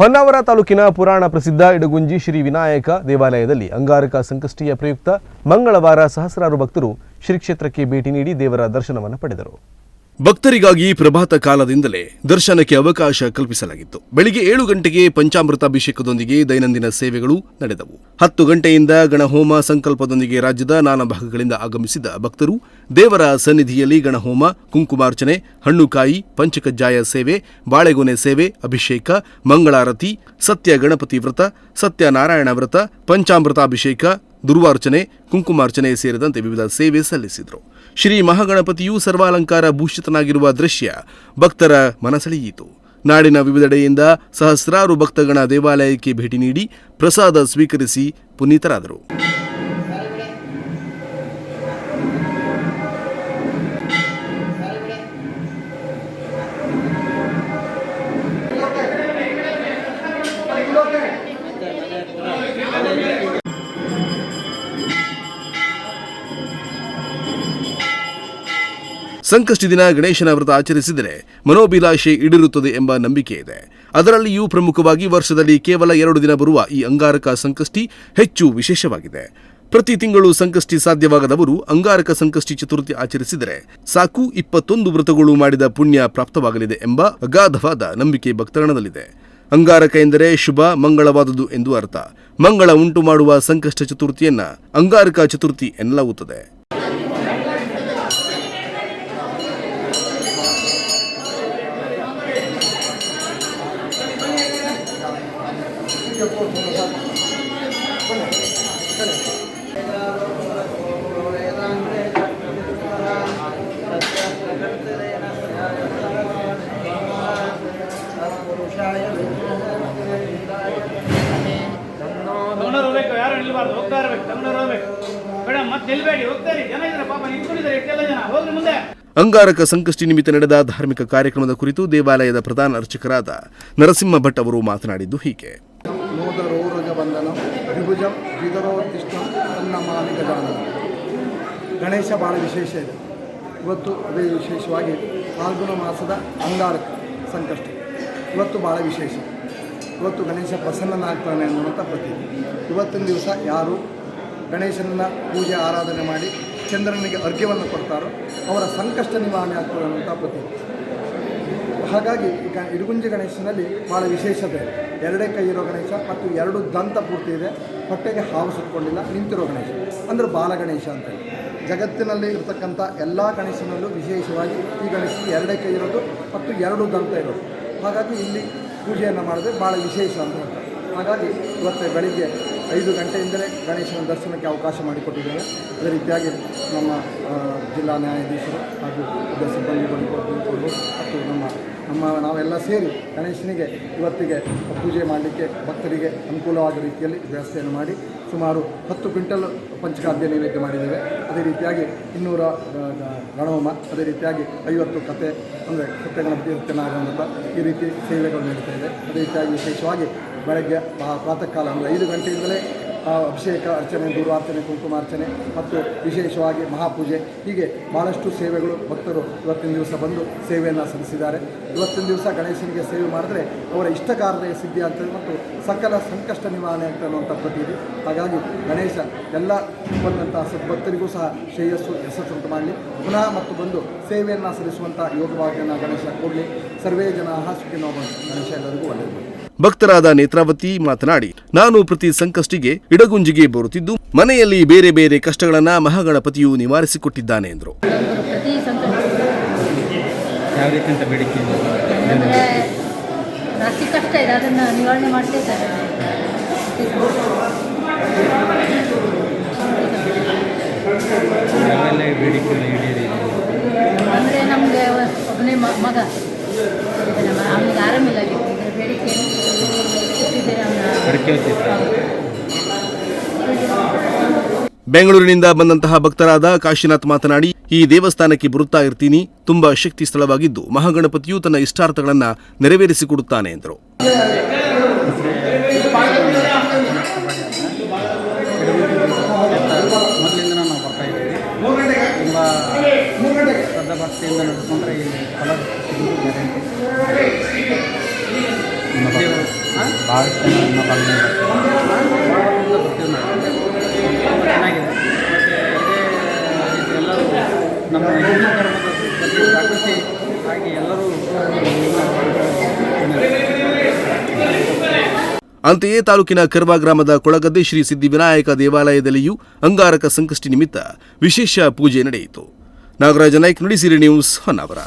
ಹೊನ್ನಾವರ ತಾಲೂಕಿನ ಪುರಾಣ ಪ್ರಸಿದ್ಧ ಇಡಗುಂಜಿ ಶ್ರೀ ವಿನಾಯಕ ದೇವಾಲಯದಲ್ಲಿ ಅಂಗಾರಕ ಸಂಕಷ್ಟಿಯ ಪ್ರಯುಕ್ತ ಮಂಗಳವಾರ ಸಹಸ್ರಾರು ಭಕ್ತರು ಶ್ರೀ ಕ್ಷೇತ್ರಕ್ಕೆ ಭೇಟಿ ನೀಡಿ ದೇವರ ದರ್ಶನವನ್ನು ಪಡೆದರು. ಭಕ್ತರಿಗಾಗಿ ಪ್ರಭಾತ ಕಾಲದಿಂದಲೇ ದರ್ಶನಕ್ಕೆ ಅವಕಾಶ ಕಲ್ಪಿಸಲಾಗಿತ್ತು. ಬೆಳಿಗ್ಗೆ ಏಳು ಗಂಟೆಗೆ ಪಂಚಾಮೃತಾಭಿಷೇಕದೊಂದಿಗೆ ದೈನಂದಿನ ಸೇವೆಗಳು ನಡೆದವು. ಹತ್ತು ಗಂಟೆಯಿಂದ ಗಣಹೋಮ ಸಂಕಲ್ಪದೊಂದಿಗೆ ರಾಜ್ಯದ ನಾನಾ ಭಾಗಗಳಿಂದ ಆಗಮಿಸಿದ ಭಕ್ತರು ದೇವರ ಸನ್ನಿಧಿಯಲ್ಲಿ ಗಣಹೋಮ, ಕುಂಕುಮಾರ್ಚನೆ, ಹಣ್ಣುಕಾಯಿ, ಪಂಚಕಜ್ಜಾಯ ಸೇವೆ, ಬಾಳೆಗೊನೆ ಸೇವೆ, ಅಭಿಷೇಕ, ಮಂಗಳಾರತಿ, ಸತ್ಯ ಗಣಪತಿ ವ್ರತ, ಸತ್ಯನಾರಾಯಣ ವ್ರತ, ಪಂಚಾಮೃತಾಭಿಷೇಕ, ದುರ್ವಾರ್ಚನೆ, ಕುಂಕುಮಾರ್ಚನೆ ಸೇರಿದಂತೆ ವಿವಿಧ ಸೇವೆ ಸಲ್ಲಿಸಿದರು. ಶ್ರೀ ಮಹಾಗಣಪತಿಯು ಸರ್ವಾಲಂಕಾರ ಭೂಷಿತನಾಗಿರುವ ದೃಶ್ಯ. ಭಕ್ತರ ಮನಸೆಳೆಯಿತು. ನಾಡಿನ ವಿವಿಧೆಡೆಯಿಂದ ಸಹಸ್ರಾರು ಭಕ್ತಗಣ ದೇವಾಲಯಕ್ಕೆ ಭೇಟಿ ನೀಡಿ ಪ್ರಸಾದ ಸ್ವೀಕರಿಸಿ ಪುನೀತರಾದರು. ಸಂಕಷ್ಟಿ ದಿನ ಗಣೇಶನ ವ್ರತ ಆಚರಿಸಿದರೆ ಮನೋಭಿಲಾಷೆ ಈಡಿರುತ್ತದೆ ಎಂಬ ನಂಬಿಕೆ ಇದೆ. ಅದರಲ್ಲಿಯೂ ಪ್ರಮುಖವಾಗಿ ವರ್ಷದಲ್ಲಿ ಕೇವಲ ಎರಡು ದಿನ ಬರುವ ಈ ಅಂಗಾರಕ ಸಂಕಷ್ಟಿ ಹೆಚ್ಚು ವಿಶೇಷವಾಗಿದೆ. ಪ್ರತಿ ತಿಂಗಳು ಸಂಕಷ್ಟಿ ಸಾಧ್ಯವಾಗದವರು ಅಂಗಾರಕ ಸಂಕಷ್ಟಿ ಚತುರ್ಥಿ ಆಚರಿಸಿದರೆ ಸಾಕು ಇಪ್ಪತ್ತೊಂದು ವ್ರತಗಳು ಮಾಡಿದ ಪುಣ್ಯ ಪ್ರಾಪ್ತವಾಗಲಿದೆ ಎಂಬ ಅಗಾಧವಾದ ನಂಬಿಕೆ ಭಕ್ತರಣದಲ್ಲಿದೆ. ಅಂಗಾರಕ ಎಂದರೆ ಶುಭ, ಮಂಗಳವಾದುದು ಎಂದು ಅರ್ಥ. ಮಂಗಳ ಉಂಟು ಮಾಡುವ ಸಂಕಷ್ಟ ಚತುರ್ಥಿಯನ್ನ ಅಂಗಾರಕ ಚತುರ್ಥಿ ಎನ್ನಲಾಗುತ್ತದೆ. ಅಂಗಾರಕ ಸಂಕಷ್ಟಿ ನಿಮಿತ್ತ ನಡೆದ ಧಾರ್ಮಿಕ ಕಾರ್ಯಕ್ರಮದ ಕುರಿತು ದೇವಾಲಯದ ಪ್ರಧಾನ ಅರ್ಚಕರಾದ ನರಸಿಂಹ ಭಟ್ ಅವರು ಮಾತನಾಡಿದ್ದು ಹೀಗೆ. ಗಣೇಶ ಭಾಳ ವಿಶೇಷ ಇದೆ. ಇವತ್ತು ಅದೇ ವಿಶೇಷವಾಗಿ ಫಾಲ್ಗುಣ ಮಾಸದ ಅಂಗಾರಕ ಸಂಕಷ್ಟ. ಇವತ್ತು ಭಾಳ ವಿಶೇಷ. ಇವತ್ತು ಗಣೇಶ ಪ್ರಸನ್ನನಾಗ್ತಾನೆ ಅನ್ನುವಂಥ ಪ್ರತಿ ಇವತ್ತಿನ ದಿವಸ ಯಾರು ಗಣೇಶನನ್ನ ಪೂಜೆ ಆರಾಧನೆ ಮಾಡಿ ಚಂದ್ರನಿಗೆ ಅರ್ಘ್ಯವನ್ನು ಕೊಡ್ತಾರೋ ಅವರ ಸಂಕಷ್ಟ ನಿವಾರಣೆ ಆಗ್ತದೆ ಅನ್ನುವಂಥ ಪ್ರತಿ ಹಾಗಾಗಿ ಈಗ ಇಡಗುಂಜಿ ಗಣೇಶನಲ್ಲಿ ಭಾಳ ವಿಶೇಷತೆ. ಎರಡೇ ಕೈ ಇರೋ ಗಣೇಶ ಮತ್ತು ಎರಡು ದಂತ ಪೂರ್ತಿ ಇದೆ. ಹೊಟ್ಟೆಗೆ ಹಾವು ಸುತ್ತಕೊಂಡಿಲ್ಲ ನಿಂತಿರೋ ಗಣೇಶ. ಅಂದರೆ ಬಾಲ ಗಣೇಶ ಅಂತೇಳಿ. ಜಗತ್ತಿನಲ್ಲಿ ಇರತಕ್ಕಂಥ ಎಲ್ಲ ಗಣೇಶನಲ್ಲೂ ವಿಶೇಷವಾಗಿ ಈ ಗಣೇಶ ಎರಡೇ ಕೈ ಇರೋದು ಮತ್ತು ಎರಡು ದಂತ ಇರೋದು. ಹಾಗಾಗಿ ಇಲ್ಲಿ ಪೂಜೆಯನ್ನು ಮಾಡಿದ್ರೆ ಭಾಳ ವಿಶೇಷ ಅಂತ ಹಾಗಾಗಿ ಇವತ್ತು ಬೆಳಿಗ್ಗೆ ಐದು ಗಂಟೆಯಿಂದಲೇ ಗಣೇಶನ ದರ್ಶನಕ್ಕೆ ಅವಕಾಶ ಮಾಡಿಕೊಟ್ಟಿದ್ದೇವೆ ಅದೇ ರೀತಿಯಾಗಿ ನಮ್ಮ ಜಿಲ್ಲಾ ನ್ಯಾಯಾಧೀಶರು ಹಾಗೂ ಸಿಬ್ಬಂದಿಗಳು ಮತ್ತು ನಮ್ಮ ನಮ್ಮ ನಾವೆಲ್ಲ ಸೇರಿ ಗಣೇಶನಿಗೆ ಇವತ್ತಿಗೆ ಪೂಜೆ ಮಾಡಲಿಕ್ಕೆ ಭಕ್ತರಿಗೆ ಅನುಕೂಲವಾದ ರೀತಿಯಲ್ಲಿ ವ್ಯವಸ್ಥೆಯನ್ನು ಮಾಡಿ ಸುಮಾರು ಹತ್ತು ಕ್ವಿಂಟಲ್ ಪಂಚಖಾದ್ಯ ನೈವೇದ್ಯ ಮಾಡಿದ್ದೇವೆ. ಅದೇ ರೀತಿಯಾಗಿ ಇನ್ನೂರ ರಣಹೋಮ, ಅದೇ ರೀತಿಯಾಗಿ ಐವತ್ತು ಕತೆ ಅಂದರೆ ಕತೆ ಗಣಪತಿ ಸತ್ಯನಾರಾಯಣ ಈ ರೀತಿ ಸೇವೆಗಳು ನಡೀತಾ ಇದೆ. ಅದೇ ರೀತಿಯಾಗಿ ವಿಶೇಷವಾಗಿ ಬೆಳಗ್ಗೆ ಪ್ರಾತಃ ಕಾಲ ಅಂದರೆ ಐದು ಗಂಟೆಯಿಂದಲೇ ಅಭಿಷೇಕ ಅರ್ಚನೆ, ದೂರ್ವಾರ್ಚನೆ, ಕುಂಕುಮಾರ್ಚನೆ ಮತ್ತು ವಿಶೇಷವಾಗಿ ಮಹಾಪೂಜೆ. ಹೀಗೆ ಭಾಳಷ್ಟು ಸೇವೆಗಳು ಭಕ್ತರು ಇವತ್ತಿನ ದಿವಸ ಬಂದು ಸೇವೆಯನ್ನು ಸಲ್ಲಿಸಿದ್ದಾರೆ. ಇವತ್ತಿನ ದಿವಸ ಗಣೇಶನಿಗೆ ಸೇವೆ ಮಾಡಿದ್ರೆ ಅವರ ಇಷ್ಟ ಕಾರ್ಯ ಸಿದ್ಧಿ ಆಗ್ತದೆ ಮತ್ತು ಸಕಲ ಸಂಕಷ್ಟ ನಿವಾರಣೆ ಆಗ್ತದೆ ಅನ್ನುವಂಥ ಪ್ರತೀತಿ. ಹಾಗಾಗಿ ಗಣೇಶ ಎಲ್ಲ ಬಂದಂಥ ಸದ್ಭಕ್ತರಿಗೂ ಸಹ ಶ್ರೇಯಸ್ಸು, ಯಶಸ್ಸು ಮಾಡಲಿ. ಪುನಃ ಮತ್ತು ಬಂದು ಸೇವೆಯನ್ನು ಸಲ್ಲಿಸುವಂಥ ಯೋಗವಾಗಿಯನ್ನು ಗಣೇಶ ಕೊಡಲಿ. ಸರ್ವೇ ಜನ ಸುಖಿನೋ ಗಣೇಶ ಎಲ್ಲರಿಗೂ ಒಳ್ಳೆಯದು. ಭಕ್ತರಾದ ನೇತ್ರಾವತಿ ಮಾತನಾಡಿ ನಾನು ಪ್ರತಿ ಸಂಕಷ್ಟಿಗೆ ಇಡಗುಂಜಿಗೆ ಬರುತ್ತಿದ್ದು ಮನೆಯಲ್ಲಿ ಬೇರೆ ಬೇರೆ ಕಷ್ಟಗಳನ್ನ ಮಹಾಗಣಪತಿಯು ನಿವಾರಿಸಿಕೊಟ್ಟಿದ್ದಾನೆ ಎಂದರು. ಅಂದ್ರೆ ನಮಗೆ ಒಬ್ಬನೇ ಮಗ. ಬೆಂಗಳೂರಿನಿಂದ ಬಂದಂತಹ ಭಕ್ತರಾದ ಕಾಶಿನಾಥ್ ಮಾತನಾಡಿ, ಈ ದೇವಸ್ಥಾನಕ್ಕೆ ಬರುತ್ತಾ ಇರ್ತೀನಿ, ತುಂಬಾ ಶಕ್ತಿ ಸ್ಥಳವಾಗಿದ್ದು ಮಹಾಗಣಪತಿಯು ತನ್ನ ಇಷ್ಟಾರ್ಥಗಳನ್ನ ನೆರವೇರಿಸಿಕೊಡುತ್ತಾನೆ ಎಂದರು. ಭಕ್ತಿಯಿಂದ ಈ ಫಲ ನಮ್ಮ ಅಂತೆಯೇ ತಾಲೂಕಿನ ಕರ್ವಾ ಗ್ರಾಮದ ಕೊಳಗದ್ದೆ ಶ್ರೀ ಸಿದ್ಧಿವಿನಾಯಕ ದೇವಾಲಯದಲ್ಲಿಯೂ ಅಂಗಾರಕ ಸಂಕಷ್ಟಿ ನಿಮಿತ್ತ ವಿಶೇಷ ಪೂಜೆ ನಡೆಯಿತು. ನಾಗರಾಜ ನಾಯ್ಕ್ ನುಡಿಸಿರಿ ನ್ಯೂಸ್ ಹೊನ್ನಾವರ.